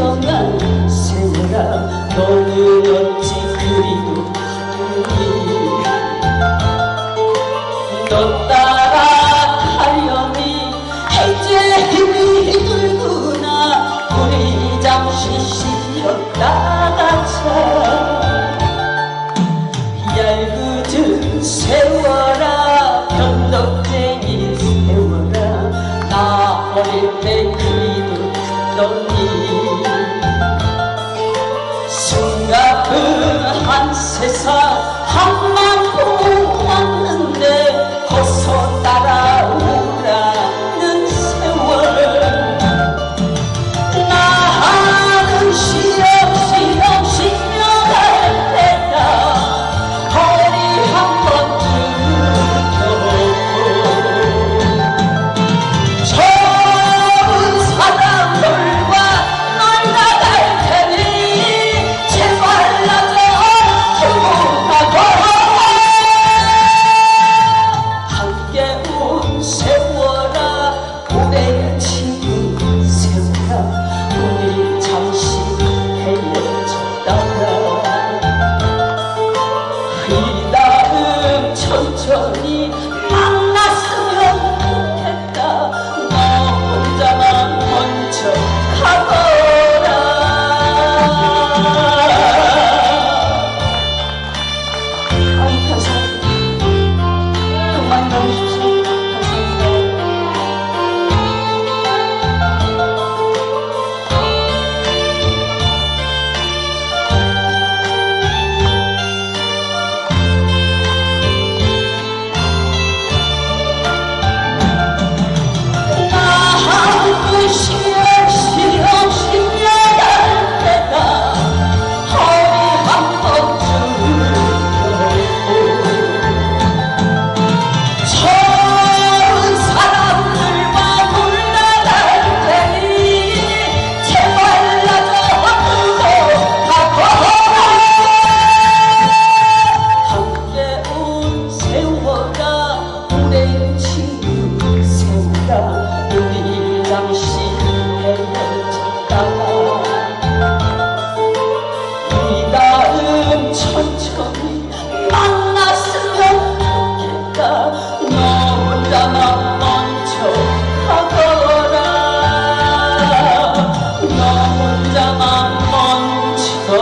정한 세월아 너는 어찌 그리도 하니 너 따라 하려니 해제 힘이 들구나. 우리 잠시 쉬었다가 자. 얄궂은 세월아 변덕쟁이 세월아. 나 어릴 때 그리도 넌 숨가쁜 한 세상 한만 잠시 헤어졌다가 이 다음 천천히 만났으면 좋겠다 너 혼자만 먼저 가거라 너 혼자만 먼저